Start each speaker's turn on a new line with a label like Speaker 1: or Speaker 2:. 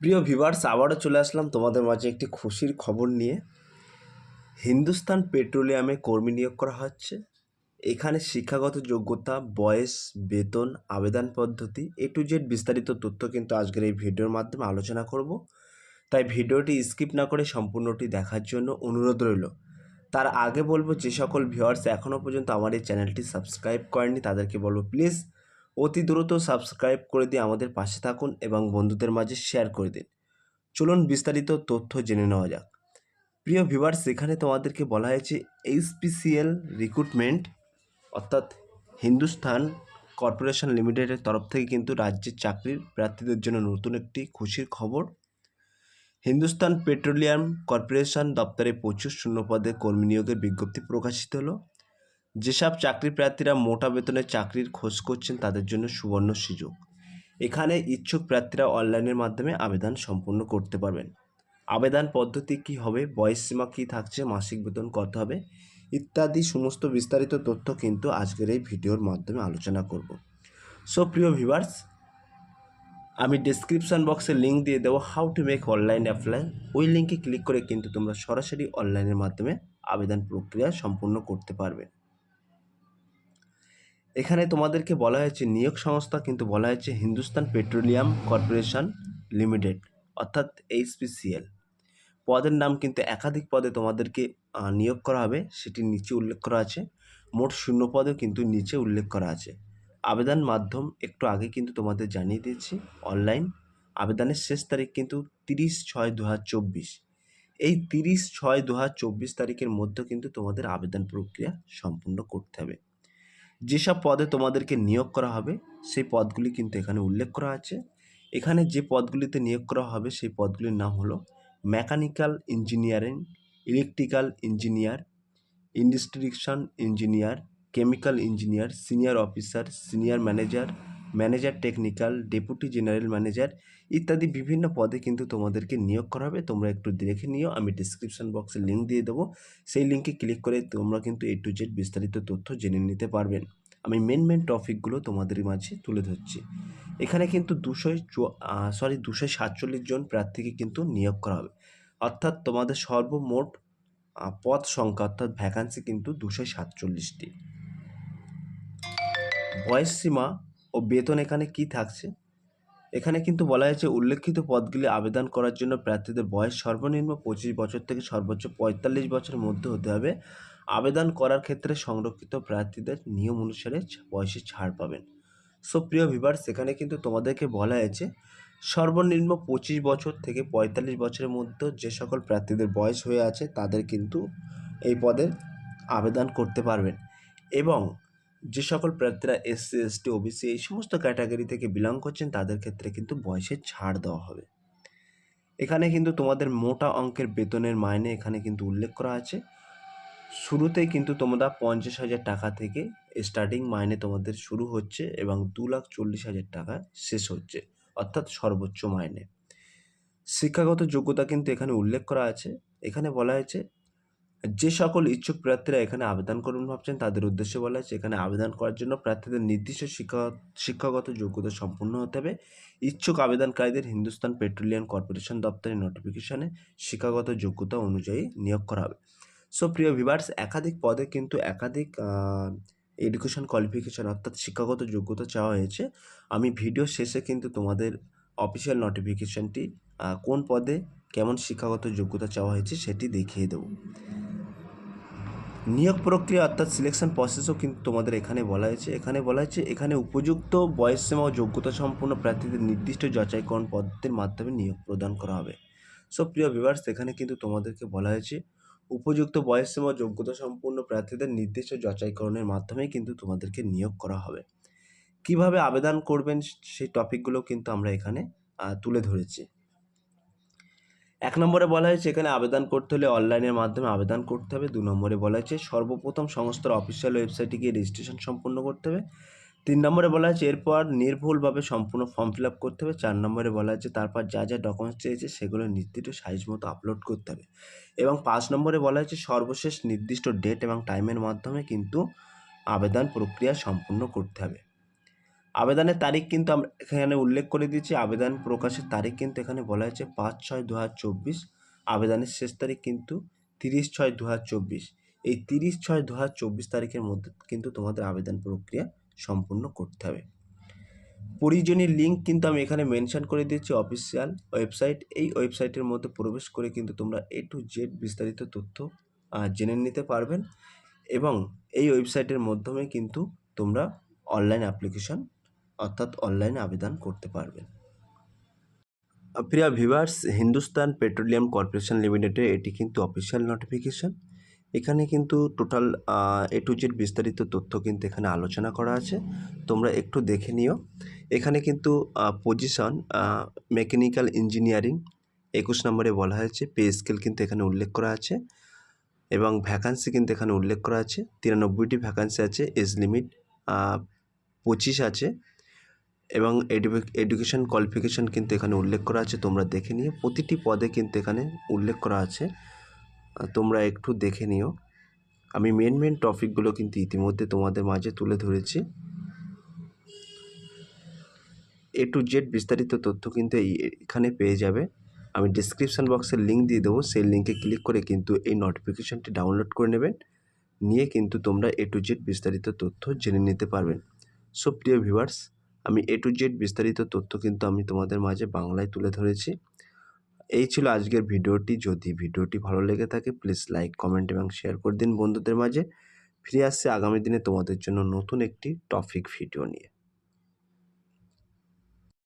Speaker 1: প্রিয় ভিভার্স আবারও চলে আসলাম তোমাদের মাঝে একটি খুশির খবর নিয়ে। হিন্দুস্তান পেট্রোলিয়ামে কর্মী নিয়োগ করা হচ্ছে। এখানে শিক্ষাগত যোগ্যতা, বয়স, বেতন, আবেদন পদ্ধতি এ টু জেড বিস্তারিত তথ্য কিন্তু আজকের এই ভিডিওর মাধ্যমে আলোচনা করব। তাই ভিডিওটি স্কিপ না করে সম্পূর্ণটি দেখার জন্য অনুরোধ রইল। তার আগে বলব, যে সকল ভিউয়ার্স এখনও পর্যন্ত আমার এই চ্যানেলটি সাবস্ক্রাইব করেনি তাদেরকে বলব, প্লিজ অতি দ্রুত সাবস্ক্রাইব করে দিয়ে আমাদের পাশে থাকুন এবং বন্ধুদের মাঝে শেয়ার করে দিন। চলুন বিস্তারিত তথ্য জেনে নেওয়া যাক। প্রিয় ভিউয়ার্স সেখানে তোমাদেরকে বলা হয়েছে এইচপিসিএল রিক্রুটমেন্ট অর্থাৎ হিন্দুস্থান কর্পোরেশন লিমিটেডের তরফ থেকে কিন্তু রাজ্যের চাকরির প্রার্থীদের জন্য নতুন একটি খুশির খবর। হিন্দুস্তান পেট্রোলিয়াম কর্পোরেশন দপ্তরে প্রচুর শূন্যপদে কর্মী নিয়োগের বিজ্ঞপ্তি প্রকাশিত হলো। যেসব চাকরি প্রার্থীরা মোটা বেতনে চাকরির খোঁজ করছেন, তাদের জন্য সুবর্ণ সুযোগ। এখানে ইচ্ছুক প্রার্থীরা অনলাইনের মাধ্যমে আবেদন সম্পূর্ণ করতে পারবেন। আবেদন পদ্ধতি কি হবে, বয়স সীমা কী থাকছে, মাসিক বেতন কত হবে, ইত্যাদি সমস্ত বিস্তারিত তথ্য কিন্তু আজকের এই ভিডিওর মাধ্যমে আলোচনা করব। সো প্রিয় ভিভার্স আমি ডিসক্রিপশন বক্সে লিঙ্ক দিয়ে দেবো how to make online apply ওই লিঙ্কে ক্লিক করে কিন্তু তোমরা সরাসরি অনলাইনের মাধ্যমে আবেদন প্রক্রিয়া সম্পূর্ণ করতে পারবে। এখানে তোমাদেরকে বলা হয়েছে নিয়োগ সংস্থা, কিন্তু বলা হয়েছে হিন্দুস্তান পেট্রোলিয়াম কর্পোরেশন লিমিটেড, অর্থাৎ এইচপিসিএল। পদের নাম কিন্তু একাধিক পদে তোমাদেরকে নিয়োগ করা হবে, সেটি নিচে উল্লেখ করা আছে। মোট শূন্য পদেও কিন্তু নিচে উল্লেখ করা আছে। আবেদন মাধ্যম একটু আগে কিন্তু তোমাদের জানিয়ে দিয়েছি, অনলাইন। আবেদনের শেষ তারিখ কিন্তু তিরিশ ছয় দু এই তিরিশ ছয় দু তারিখের মধ্যে কিন্তু তোমাদের আবেদন প্রক্রিয়া সম্পূর্ণ করতে হবে। যেসব পদে তোমাদেরকে নিয়োগ করা হবে, সেই পদগুলি কিন্তু এখানে উল্লেখ করা আছে। এখানে যে পদগুলিতে নিয়োগ করা হবে, সেই পদগুলির নাম হলো mechanical engineering, electrical engineer ইন্ডাস্ট্রিকশন engineer, chemical engineer, senior officer, senior manager manager technical deputy general manager ইত্যাদি বিভিন্ন পদে কিন্তু তোমাদেরকে নিয়োগ করা হবে। তোমরা একটু দেখে নিও, আমি ডিসক্রিপশন বক্সে লিঙ্ক দিয়ে দেবো। সেই লিঙ্কে ক্লিক করে তোমরা কিন্তু এ টু জেড বিস্তারিত তথ্য জেনে নিতে পারবেন। আমি মেন মেন টপিকগুলো তোমাদের মাঝে তুলে ধরছি। এখানে কিন্তু দুশো সরি দুশো সাতচল্লিশ জন প্রার্থীকে কিন্তু নিয়োগ করা হবে। অর্থাৎ তোমাদের সর্বমোট পদ সংখ্যা অর্থাৎ ভ্যাকান্সি কিন্তু দুশো সাতচল্লিশটি। বয়স সীমা ও বেতন এখানে কি থাকছে? এখানে কিন্তু বলা হয়েছে, উল্লেখিত পদগুলি আবেদন করার জন্য প্রার্থীদের বয়স সর্বনিম্ন পঁচিশ বছর থেকে সর্বোচ্চ পঁয়তাল্লিশ বছরের মধ্যে হতে হবে। আবেদন করার ক্ষেত্রে সংরক্ষিত প্রার্থীদের নিয়ম অনুসারে বয়সে ছাড় পাবেন। সো, প্রিয় ভিভার সেখানে কিন্তু তোমাদেরকে বলা হয়েছে, সর্বনিম্ন পঁচিশ বছর থেকে পঁয়তাল্লিশ বছরের মধ্যে যে সকল প্রার্থীদের বয়স হয়ে আছে, তাদের কিন্তু এই পদে আবেদন করতে পারবেন। এবং যে সকল প্রার্থীরা এসসি এসটি ওবিসি এই সমস্ত ক্যাটাগরি থেকে বিলং করছেন, তাদের ক্ষেত্রে কিন্তু বয়সে ছাড় দেওয়া হবে। এখানে কিন্তু তোমাদের মোটা অঙ্কের বেতনের মাইনে এখানে কিন্তু উল্লেখ করা আছে। শুরুতেই কিন্তু তোমরা পঞ্চাশ হাজার টাকা থেকে স্টার্টিং মাইনে তোমাদের শুরু হচ্ছে এবং দু লাখ চল্লিশ হাজার টাকা শেষ হচ্ছে, অর্থাৎ সর্বোচ্চ মাইনে। শিক্ষাগত যোগ্যতা কিন্তু এখানে উল্লেখ করা আছে। এখানে বলা হয়েছে যে সকল ইচ্ছুক প্রার্থীরা এখানে আবেদন করবেন ভাবছেন, তাদের উদ্দেশ্যে বলা হয়েছে, এখানে আবেদন করার জন্য প্রার্থীদের নির্দিষ্ট শিক্ষা, শিক্ষাগত যোগ্যতা সম্পূর্ণ হতে হবে। ইচ্ছুক আবেদনকারীদের হিন্দুস্তান পেট্রোলিয়াম কর্পোরেশন দপ্তরের নোটিফিকেশনে শিক্ষাগত যোগ্যতা অনুযায়ী নিয়োগ করা হবে। সো, প্রিয় ভিভার্স একাধিক পদে কিন্তু একাধিক এডুকেশন কোয়ালিফিকেশন অর্থাৎ শিক্ষাগত যোগ্যতা চাওয়া হয়েছে। আমি ভিডিও শেষে কিন্তু তোমাদের অফিসিয়াল নোটিফিকেশনটি কোন পদে কেমন শিক্ষাগত যোগ্যতা চাওয়া হয়েছে সেটি দেখিয়ে দেবো। নিয়োগ প্রক্রিয়া অর্থাৎ সিলেকশন প্রসেসও কিন্তু তোমাদের এখানে বলা হয়েছে। এখানে বলা হয়েছে, এখানে উপযুক্ত বয়সসীমা ও যোগ্যতা সম্পন্ন প্রার্থীদের নির্দিষ্ট যাচাইকরণ পদ্ধতির মাধ্যমে নিয়োগ প্রদান করা হবে। সো প্রিয় ভিভার্স এখানে কিন্তু তোমাদেরকে বলা হয়েছে, উপযুক্ত বয়সসীমা ও যোগ্যতা সম্পন্ন প্রার্থীদের নির্দিষ্ট যাচাইকরণের মাধ্যমে কিন্তু তোমাদেরকে নিয়োগ করা হবে। কীভাবে আবেদন করবেন সেই টপিকগুলো কিন্তু আমরা এখানে তুলে ধরেছি। এক নম্বরে বলা হয়েছে, এখানে আবেদন করতে হলে অনলাইনের মাধ্যমে আবেদন করতে হবে। দু নম্বরে বলা হয়েছে, সর্বপ্রথম সংস্থার অফিসিয়াল ওয়েবসাইটে গিয়ে রেজিস্ট্রেশন সম্পূর্ণ করতে হবে। তিন নম্বরে বলা হয়েছে, এরপর নির্ভুলভাবে সম্পূর্ণ ফর্ম ফিল আপ করতে হবে। চার নম্বরে বলা হয়েছে, তারপর যা যা ডকুমেন্টস চেয়েছে সেগুলো নির্দিষ্ট সাইজ মতো আপলোড করতে হবে। এবং পাঁচ নম্বরে বলা হয়েছে, সর্বশেষ নির্দিষ্ট ডেট এবং টাইমের মাধ্যমে কিন্তু আবেদন প্রক্রিয়া সম্পূর্ণ করতে হবে। আবেদনের তারিখ কিন্তু আমরা এখানে উল্লেখ করে দিয়েছি। আবেদন প্রকাশের তারিখ কিন্তু এখানে বলা হয়েছে পাঁচ ছয় দু আবেদনের শেষ তারিখ কিন্তু তিরিশ ছয় দু এই তিরিশ ছয় দু তারিখের মধ্যে কিন্তু তোমাদের আবেদন প্রক্রিয়া সম্পূর্ণ করতে হবে। পরিজনী লিঙ্ক কিন্তু আমি এখানে মেনশন করে দিয়েছি অফিসিয়াল ওয়েবসাইট। এই ওয়েবসাইটের মধ্যে প্রবেশ করে কিন্তু তোমরা এ টু জেড বিস্তারিত তথ্য জেনে নিতে পারবেন। এবং এই ওয়েবসাইটের মাধ্যমে কিন্তু তোমরা অনলাইন অ্যাপ্লিকেশন অর্থাৎ অনলাইনে আবেদন করতে পারবেন। প্রিয়া ভিভার্স হিন্দুস্তান পেট্রোলিয়াম কর্পোরেশন লিমিটেডের এটি কিন্তু অফিসিয়াল নোটিফিকেশন। এখানে কিন্তু টোটাল এ টু জেড বিস্তারিত তথ্য কিন্তু এখানে আলোচনা করা আছে। তোমরা একটু দেখে নিও। এখানে কিন্তু পজিশন মেকানিক্যাল ইঞ্জিনিয়ারিং একুশ নম্বরে বলা হয়েছে। পে স্কেল কিন্তু এখানে উল্লেখ করা আছে এবং ভ্যাকান্সি কিন্তু এখানে উল্লেখ করা আছে। তিরানব্বইটি ভ্যাকান্সি আছে। এজ লিমিট পঁচিশ আছে। এবং এডুকেশন কোয়ালিফিকেশন কিন্তু এখানে উল্লেখ করা আছে, তোমরা দেখে নিও। প্রতিটি পদে কিন্তু এখানে উল্লেখ করা আছে। তোমরা একটু দেখে নিও। আমি মেন মেন টপিকগুলো কিন্তু ইতিমধ্যে তোমাদের মাঝে তুলে ধরেছি। এ টু জেড বিস্তারিত তথ্য কিন্তু এখানে পেয়ে যাবে। আমি ডিসক্রিপশান বক্সের লিঙ্ক দিয়ে দেবো। সেই লিঙ্কে ক্লিক করে কিন্তু এই নোটিফিকেশানটি ডাউনলোড করে নেবেন। নিয়ে কিন্তু তোমরা এ টু জেড বিস্তারিত তথ্য জেনে নিতে পারবেন। সো প্রিয় ভিউয়ার্স আমি এ টু জেড বিস্তারিত তথ্য কিন্তু আমি তোমাদের মাঝে বাংলায় তুলে ধরেছি। এই ছিল আজকের ভিডিওটি। যদি ভিডিওটি ভালো লেগে থাকে প্লিজ লাইক কমেন্ট এবং শেয়ার করে দিন বন্ধুদের মাঝে। ফিরে আসছে আগামী দিনে তোমাদের জন্য নতুন একটি টপিক ভিডিও নিয়ে।